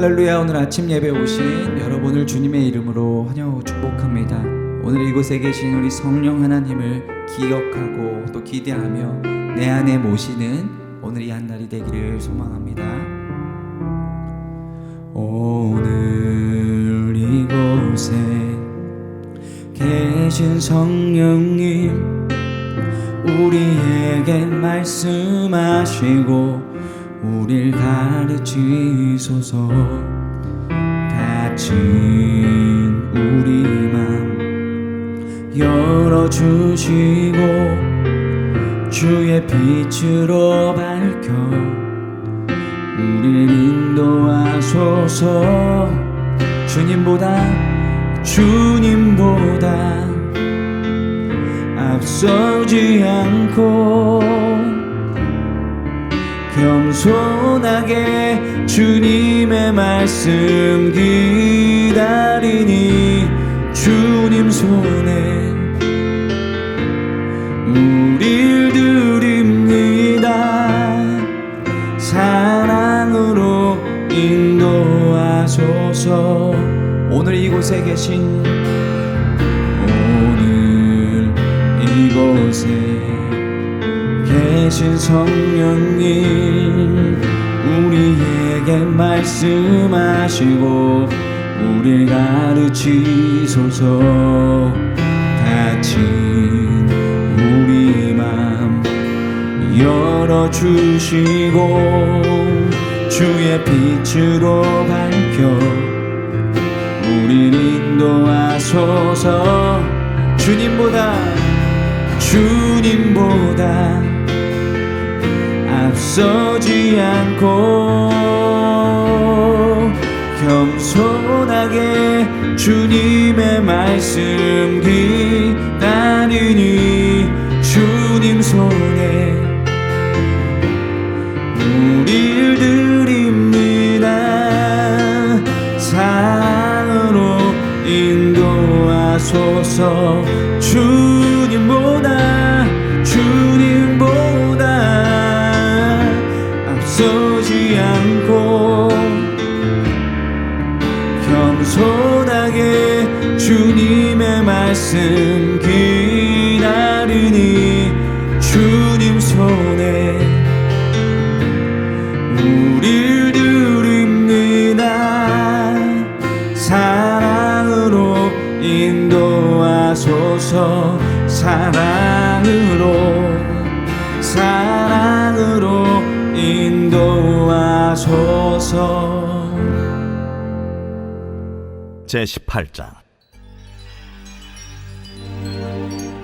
할렐루야 오늘 아침 예배 오신 여러분을 주님의 이름으로 환영하고 축복합니다. 오늘 이곳에 계신 우리 성령 하나님을 기억하고 또 기대하며 내 안에 모시는 오늘 이 한 날이 되기를 소망합니다. 오늘 이곳에 계신 성령님 우리에게 말씀하시고 우릴 가르치소서. 다친 우리 맘 열어주시고 주의 빛으로 밝혀 우릴 인도하소서. 주님보다 주님보다 앞서지 않고 겸손하게 주님의 말씀 기다리니 주님 손에 우릴 드립니다. 사랑으로 인도하소서. 오늘 이곳에 계신 계신 성령님 우리에게 말씀하시고 우릴 가르치소서 다친 우리 맘 열어주시고 주의 빛으로 밝혀 우릴 인도하소서. 주님보다 주님보다 앞서지 않고 겸손하게 주님의 말씀 기다리니 주님 손에 우릴 드립니다. 사랑으로 인도하소서 인도하소서 사랑으로 사랑으로 인도하소서 제 18장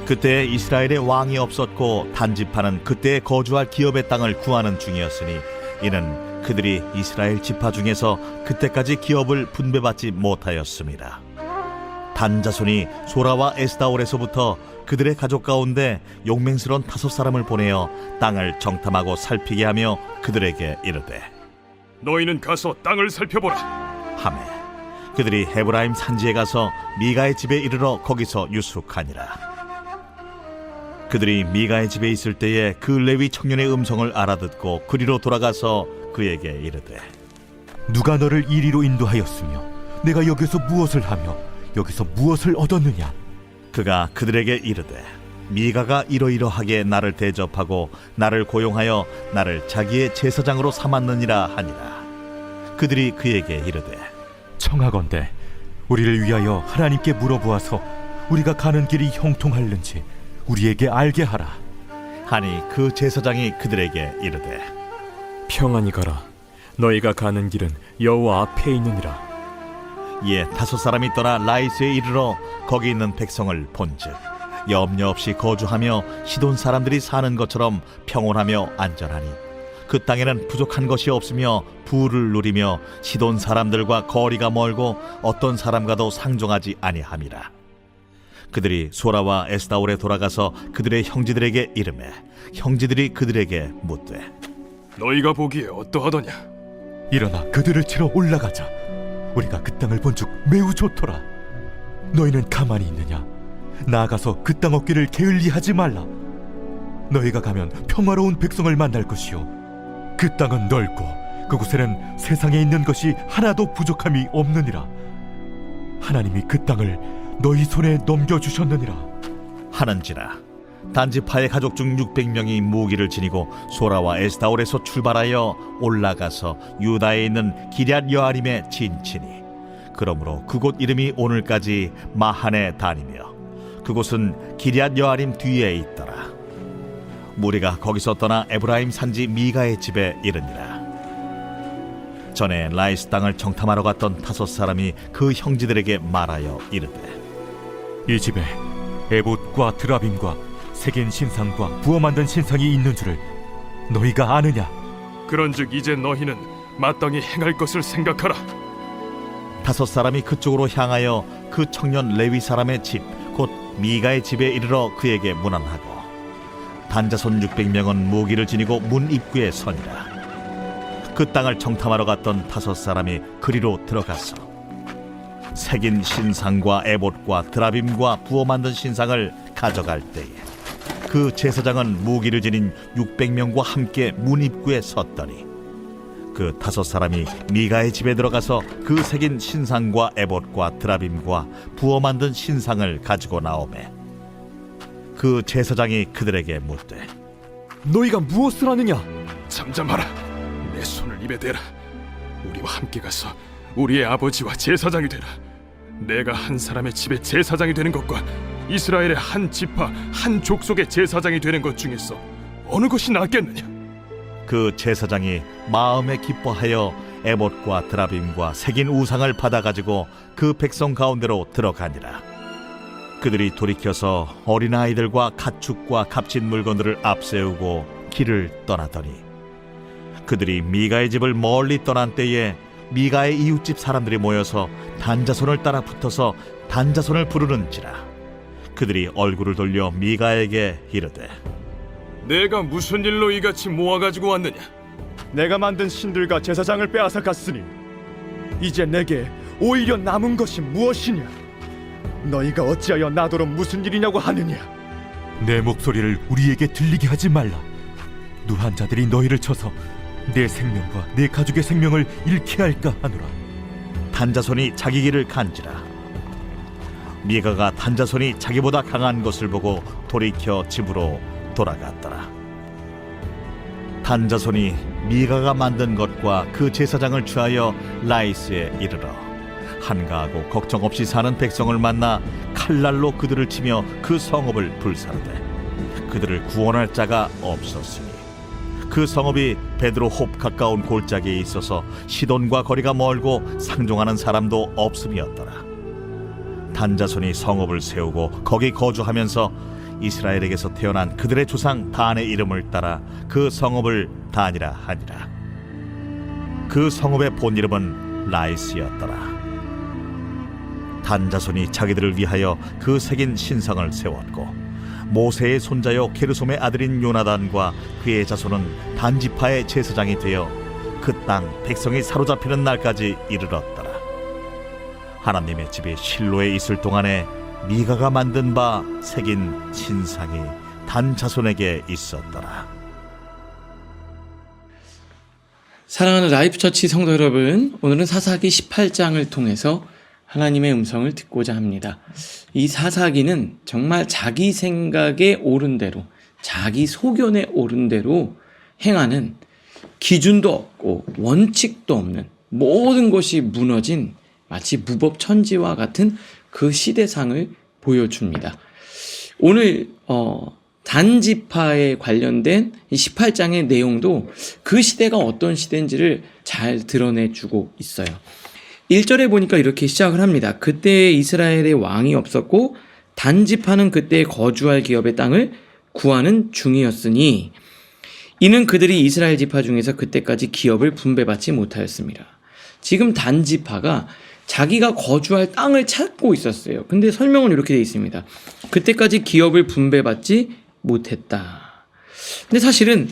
그때 이스라엘에 왕이 없었고 단집하는 그때 거주할 기업의 땅을 구하는 중이었으니 이는 그들이 이스라엘 지파 중에서 그때까지 기업을 분배받지 못하였습니다. 단 자손이 소라와 에스다올에서부터 그들의 가족 가운데 용맹스러운 다섯 사람을 보내어 땅을 정탐하고 살피게 하며 그들에게 이르되 너희는 가서 땅을 살펴보라. 하매 그들이 헤브라임 산지에 가서 미가의 집에 이르러 거기서 유숙하니라 그들이 미가의 집에 있을 때에 그 레위 청년의 음성을 알아듣고 그리로 돌아가서 그에게 이르되 누가 너를 이리로 인도하였으며 내가 여기서 무엇을 하며 여기서 무엇을 얻었느냐 그가 그들에게 이르되 미가가 이러이러하게 나를 대접하고 나를 고용하여 나를 자기의 제사장으로 삼았느니라 하니라 그들이 그에게 이르되 청하건대 우리를 위하여 하나님께 물어보아서 우리가 가는 길이 형통할는지 우리에게 알게 하라 하니 그 제사장이 그들에게 이르되 평안히 가라. 너희가 가는 길은 여호와 앞에 있느니라. 이에 다섯 사람이 떠나 라이스에 이르러 거기 있는 백성을 본즉 염려 없이 거주하며 시돈 사람들이 사는 것처럼 평온하며 안전하니 그 땅에는 부족한 것이 없으며 부를 누리며 시돈 사람들과 거리가 멀고 어떤 사람과도 상종하지 아니함이라 그들이 소라와 에스다올에 돌아가서 그들의 형제들에게 이르매 형제들이 그들에게 묻되 너희가 보기에 어떠하더냐? 일어나 그들을 치러 올라가자 우리가 그 땅을 본즉 매우 좋더라. 너희는 가만히 있느냐? 나아가서 그 땅 얻기를 게을리하지 말라. 너희가 가면 평화로운 백성을 만날 것이요. 그 땅은 넓고 그곳에는 세상에 있는 것이 하나도 부족함이 없느니라. 하나님이 그 땅을 너희 손에 넘겨 주셨느니라. 하는지라 단지파의 가족 중 600명이 무기를 지니고 소라와 에스다올에서 출발하여 올라가서 유다에 있는 기럇 여아림에 진치니. 그러므로 그곳 이름이 오늘까지 마한에 다니며 그곳은 기럇 여아림 뒤에 있더라. 무리가 거기서 떠나 에브라임 산지 미가의 집에 이르니라. 전에 라이스 땅을 정탐하러 갔던 다섯 사람이 그 형제들에게 말하여 이르되 이 집에 에봇과 드라빔과 색인 신상과 부어 만든 신상이 있는 줄을 너희가 아느냐 그런즉 이제 너희는 마땅히 행할 것을 생각하라. 다섯 사람이 그쪽으로 향하여 그 청년 레위 사람의 집 곧 미가의 집에 이르러 그에게 문안하고 단자손 600명은 무기를 지니고 문 입구에 서니라 그 땅을 정탐하러 갔던 다섯 사람이 그리로 들어가서 색인 신상과 에봇과 드라빔과 부어 만든 신상을 가져갈 때에 그 제사장은 무기를 지닌 600명과 함께 문 입구에 섰더니 그 다섯 사람이 미가의 집에 들어가서 그 새긴 신상과 에봇과 드라빔과 부어 만든 신상을 가지고 나오매 그 제사장이 그들에게 묻되 너희가 무엇을 하느냐? 잠잠하라. 내 손을 입에 대라. 우리와 함께 가서 우리의 아버지와 제사장이 되라. 내가 한 사람의 집에 제사장이 되는 것과 이스라엘의 한 지파 한 족속의 제사장이 되는 것 중에서 어느 것이 낫겠느냐? 그 제사장이 마음에 기뻐하여 에봇과 드라빔과 새긴 우상을 받아 가지고 그 백성 가운데로 들어가니라 그들이 돌이켜서 어린 아이들과 가축과 값진 물건들을 앞세우고 길을 떠나더니 그들이 미가의 집을 멀리 떠난 때에 미가의 이웃집 사람들이 모여서 단자손을 따라 붙어서 단자손을 부르는지라 그들이 얼굴을 돌려 미가에게 이르되 내가 무슨 일로 이같이 모아 가지고 왔느냐? 내가 만든 신들과 제사장을 빼앗아 갔으니 이제 내게 오히려 남은 것이 무엇이냐? 너희가 어찌하여 나더러 무슨 일이냐고 하느냐? 내 목소리를 우리에게 들리게 하지 말라 누한 자들이 너희를 쳐서 내 생명과 내 가족의 생명을 잃게 할까 하노라 단자손이 자기 길을 간지라 미가가 단자손이 자기보다 강한 것을 보고 돌이켜 집으로 돌아갔더라 단자손이 미가가 만든 것과 그 제사장을 취하여 라이스에 이르러 한가하고 걱정 없이 사는 백성을 만나 칼날로 그들을 치며 그 성읍을 불사르되 그들을 구원할 자가 없었으니 그 성읍이 베드로 홉 가까운 골짜기에 있어서 시돈과 거리가 멀고 상종하는 사람도 없음이었더라. 단자손이 성읍을 세우고 거기 거주하면서 이스라엘에게서 태어난 그들의 조상 단의 이름을 따라 그 성읍을 단이라 하니라. 그 성읍의 본 이름은 라이스였더라. 단자손이 자기들을 위하여 그 새긴 신상을 세웠고 모세의 손자요 게르솜의 아들인 요나단과 그의 자손은 단지파의 제사장이 되어 그 땅 백성이 사로잡히는 날까지 이르렀더라. 하나님의 집이 실로에 있을 동안에 미가가 만든 바 새긴 신상이 단 자손에게 있었더라. 사랑하는 라이프처치 성도 여러분, 오늘은 사사기 18장을 통해서 하나님의 음성을 듣고자 합니다. 이 사사기는 정말 자기 생각에 옳은 대로, 자기 소견에 옳은 대로 행하는 기준도 없고 원칙도 없는 모든 것이 무너진 마치 무법 천지와 같은 그 시대상을 보여줍니다. 오늘 어, 단지파에 관련된 이 18장의 내용도 그 시대가 어떤 시대인지를 잘 드러내주고 있어요. 1절에 보니까 이렇게 시작을 합니다. 그때 이스라엘의 왕이 없었고 단지파는 그때 거주할 기업의 땅을 구하는 중이었으니 이는 그들이 이스라엘 지파 중에서 그때까지 기업을 분배받지 못하였습니다. 지금 단지파가 자기가 거주할 땅을 찾고 있었어요. 근데 설명은 이렇게 되어 있습니다. 그때까지 기업을 분배받지 못했다. 근데 사실은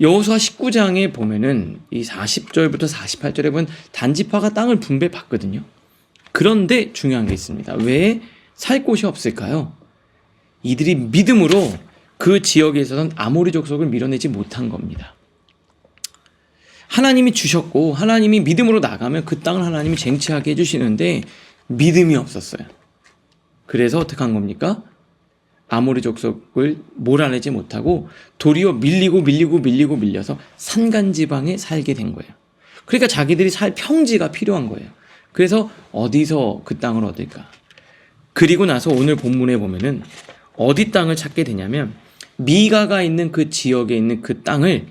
여호수아 19장에 보면은 이 40절부터 48절에 보면 단지파가 땅을 분배받거든요. 그런데 중요한 게 있습니다. 왜 살 곳이 없을까요? 이들이 믿음으로 그 지역에 있어서는 아모리 족속을 밀어내지 못한 겁니다. 하나님이 주셨고 하나님이 믿음으로 나가면 그 땅을 하나님이 쟁취하게 해주시는데 믿음이 없었어요. 그래서 어떻게 한 겁니까? 아모리 족속을 몰아내지 못하고 도리어 밀리고 밀리고 밀리고 밀려서 산간 지방에 살게 된 거예요. 그러니까 자기들이 살 평지가 필요한 거예요. 그래서 어디서 그 땅을 얻을까? 그리고 나서 오늘 본문에 보면은 어디 땅을 찾게 되냐면 미가가 있는 그 지역에 있는 그 땅을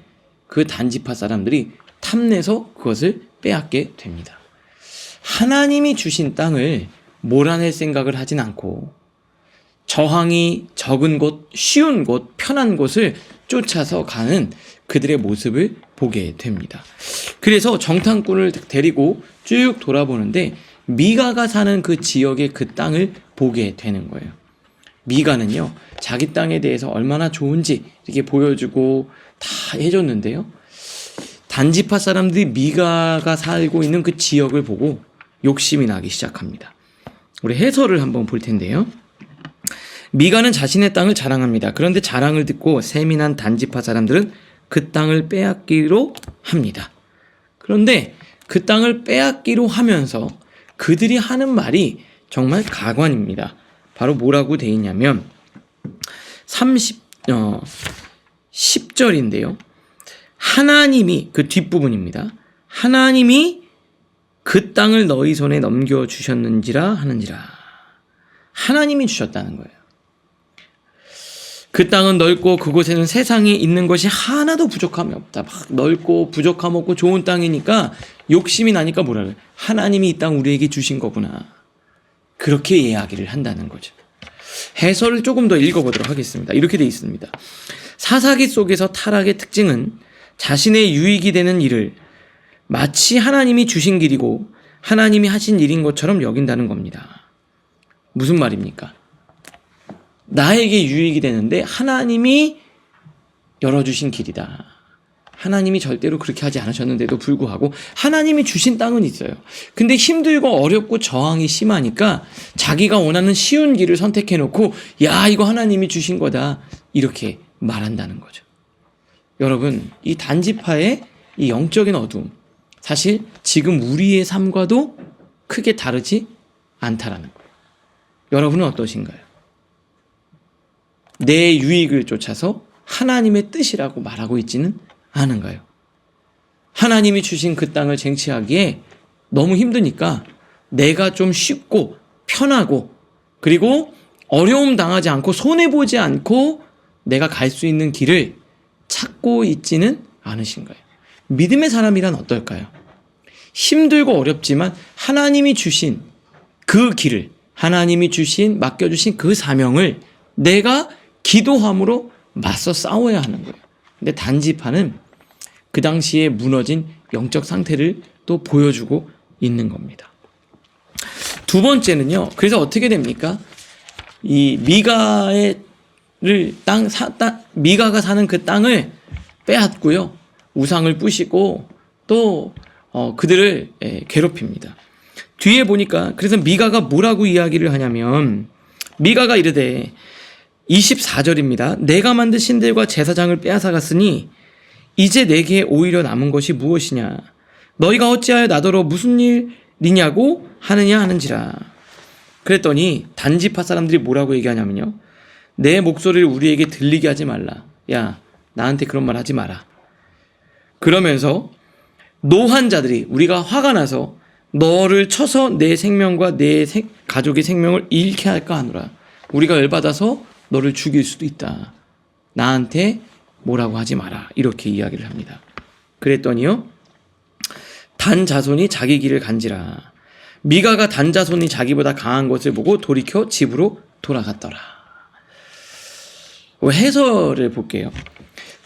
그 단지파 사람들이 탐내서 그것을 빼앗게 됩니다. 하나님이 주신 땅을 몰아낼 생각을 하진 않고 저항이 적은 곳, 쉬운 곳, 편한 곳을 쫓아서 가는 그들의 모습을 보게 됩니다. 그래서 정탐꾼을 데리고 쭉 돌아보는데 미가가 사는 그 지역의 그 땅을 보게 되는 거예요. 미가는요, 자기 땅에 대해서 얼마나 좋은지 이렇게 보여주고 다 해줬는데요. 단지파 사람들이 미가가 살고 있는 그 지역을 보고 욕심이 나기 시작합니다. 우리 해설을 한번 볼 텐데요. 미가는 자신의 땅을 자랑합니다. 그런데 자랑을 듣고 세민한 단지파 사람들은 그 땅을 빼앗기로 합니다. 그런데 그 땅을 빼앗기로 하면서 그들이 하는 말이 정말 가관입니다. 바로 뭐라고 돼 있냐면 30 어, 10절인데요. 하나님이 그 뒷부분입니다. 하나님이 그 땅을 너희 손에 넘겨 주셨는지라 하는지라. 하나님이 주셨다는 거예요. 그 땅은 넓고 그곳에는 세상에 있는 것이 하나도 부족함이 없다. 막 넓고 부족함 없고 좋은 땅이니까 욕심이 나니까 뭐라 그래. 하나님이 이 땅 우리에게 주신 거구나. 그렇게 이야기를 한다는 거죠. 해설을 조금 더 읽어보도록 하겠습니다. 이렇게 되어 있습니다. 사사기 속에서 타락의 특징은 자신의 유익이 되는 일을 마치 하나님이 주신 길이고 하나님이 하신 일인 것처럼 여긴다는 겁니다. 무슨 말입니까? 나에게 유익이 되는데 하나님이 열어주신 길이다. 하나님이 절대로 그렇게 하지 않으셨는데도 불구하고 하나님이 주신 땅은 있어요. 근데 힘들고 어렵고 저항이 심하니까 자기가 원하는 쉬운 길을 선택해 놓고 야, 이거 하나님이 주신 거다. 이렇게 말한다는 거죠. 여러분, 이 단지파의 이 영적인 어두움. 사실 지금 우리의 삶과도 크게 다르지 않다라는 거예요. 여러분은 어떠신가요? 내 유익을 쫓아서 하나님의 뜻이라고 말하고 있지는 않은가요? 하나님이 주신 그 땅을 쟁취하기에 너무 힘드니까 내가 좀 쉽고 편하고 그리고 어려움 당하지 않고 손해보지 않고 내가 갈 수 있는 길을 찾고 있지는 않으신가요? 믿음의 사람이란 어떨까요? 힘들고 어렵지만 하나님이 주신 그 길을, 하나님이 주신, 맡겨주신 그 사명을 내가 기도함으로 맞서 싸워야 하는 거예요. 근데 단지파는 그 당시에 무너진 영적 상태를 또 보여주고 있는 겁니다. 두 번째는요. 그래서 어떻게 됩니까? 이 미가의 땅, 사, 땅, 미가가 사는 그 땅을 빼앗고요. 우상을 부시고 또 어, 그들을 예, 괴롭힙니다. 뒤에 보니까 그래서 미가가 뭐라고 이야기를 하냐면 미가가 이르되 24절입니다. 내가 만든 신들과 제사장을 빼앗아 갔으니 이제 내게 오히려 남은 것이 무엇이냐? 너희가 어찌하여 나더러 무슨 일이냐고 하느냐 하는지라. 그랬더니 단지파 사람들이 뭐라고 얘기하냐면요. 내 목소리를 우리에게 들리게 하지 말라. 야, 나한테 그런 말 하지 마라. 그러면서 노한 자들이 우리가 화가 나서 너를 쳐서 내 생명과 내 생- 가족의 생명을 잃게 할까 하노라. 우리가 열받아서 너를 죽일 수도 있다. 나한테 뭐라고 하지 마라. 이렇게 이야기를 합니다. 그랬더니요. 단 자손이 자기 길을 간지라. 미가가 단 자손이 자기보다 강한 것을 보고 돌이켜 집으로 돌아갔더라. 해설을 볼게요.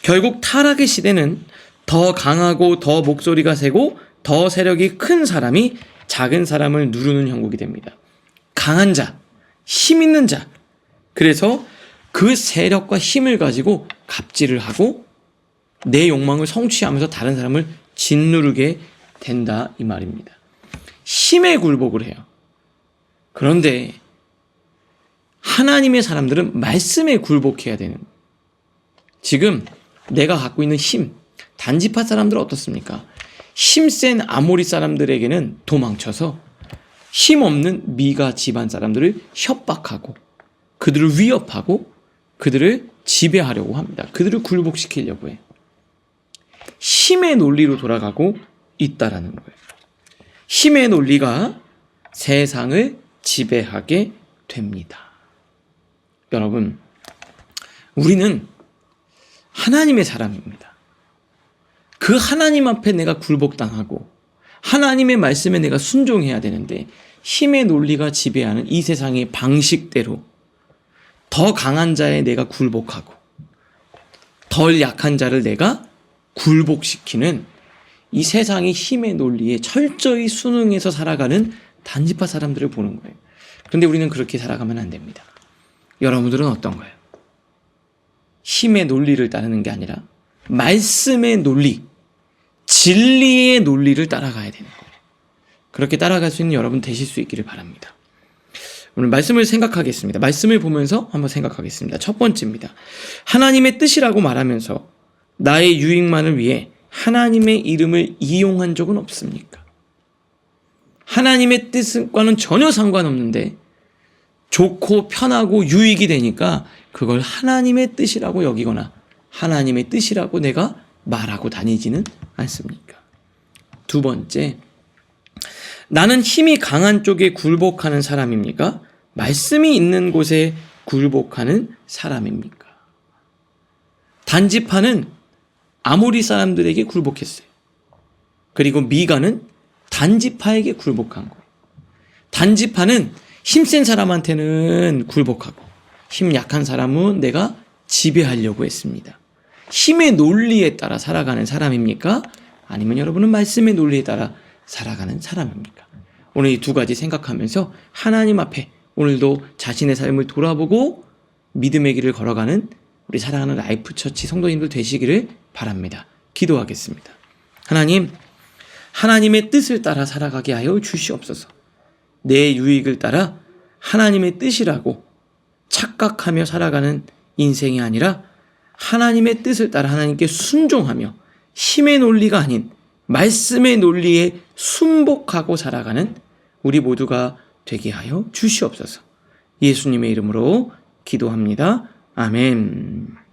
결국 타락의 시대는 더 강하고 더 목소리가 세고 더 세력이 큰 사람이 작은 사람을 누르는 형국이 됩니다. 강한 자, 힘 있는 자. 그래서 그 세력과 힘을 가지고 갑질을 하고 내 욕망을 성취하면서 다른 사람을 짓누르게 된다 이 말입니다. 힘에 굴복을 해요. 그런데 하나님의 사람들은 말씀에 굴복해야 되는. 지금 내가 갖고 있는 힘, 단지파 사람들은 어떻습니까? 힘센 아모리 사람들에게는 도망쳐서 힘없는 미가 집안 사람들을 협박하고 그들을 위협하고 그들을 지배하려고 합니다. 그들을 굴복시키려고 해요. 힘의 논리로 돌아가고 있다라는 거예요. 힘의 논리가 세상을 지배하게 됩니다. 여러분, 우리는 하나님의 사람입니다. 그 하나님 앞에 내가 굴복당하고 하나님의 말씀에 내가 순종해야 되는데 힘의 논리가 지배하는 이 세상의 방식대로 더 강한 자에 내가 굴복하고 덜 약한 자를 내가 굴복시키는 이 세상의 힘의 논리에 철저히 순응해서 살아가는 단지파 사람들을 보는 거예요. 그런데 우리는 그렇게 살아가면 안 됩니다. 여러분들은 어떤 거예요? 힘의 논리를 따르는 게 아니라 말씀의 논리, 진리의 논리를 따라가야 되는 거예요. 그렇게 따라갈 수 있는 여러분 되실 수 있기를 바랍니다. 오늘 말씀을 생각하겠습니다. 말씀을 보면서 한번 생각하겠습니다. 첫 번째입니다. 하나님의 뜻이라고 말하면서 나의 유익만을 위해 하나님의 이름을 이용한 적은 없습니까? 하나님의 뜻과는 전혀 상관없는데 좋고 편하고 유익이 되니까 그걸 하나님의 뜻이라고 여기거나 하나님의 뜻이라고 내가 말하고 다니지는 않습니까? 두 번째, 나는 힘이 강한 쪽에 굴복하는 사람입니까? 말씀이 있는 곳에 굴복하는 사람입니까? 단지파는 아모리 사람들에게 굴복했어요. 그리고 미가는 단지파에게 굴복한 거예요. 단지파는 힘센 사람한테는 굴복하고 힘 약한 사람은 내가 지배하려고 했습니다. 힘의 논리에 따라 살아가는 사람입니까? 아니면 여러분은 말씀의 논리에 따라 살아가는 사람입니까? 오늘 이 두 가지 생각하면서 하나님 앞에 오늘도 자신의 삶을 돌아보고 믿음의 길을 걸어가는 우리 사랑하는 라이프 처치 성도님들 되시기를 바랍니다. 기도하겠습니다. 하나님, 하나님의 뜻을 따라 살아가게 하여 주시옵소서. 내 유익을 따라 하나님의 뜻이라고 착각하며 살아가는 인생이 아니라 하나님의 뜻을 따라 하나님께 순종하며 힘의 논리가 아닌 말씀의 논리에 순복하고 살아가는 우리 모두가 되게 하여 주시옵소서. 예수님의 이름으로 기도합니다. 아멘.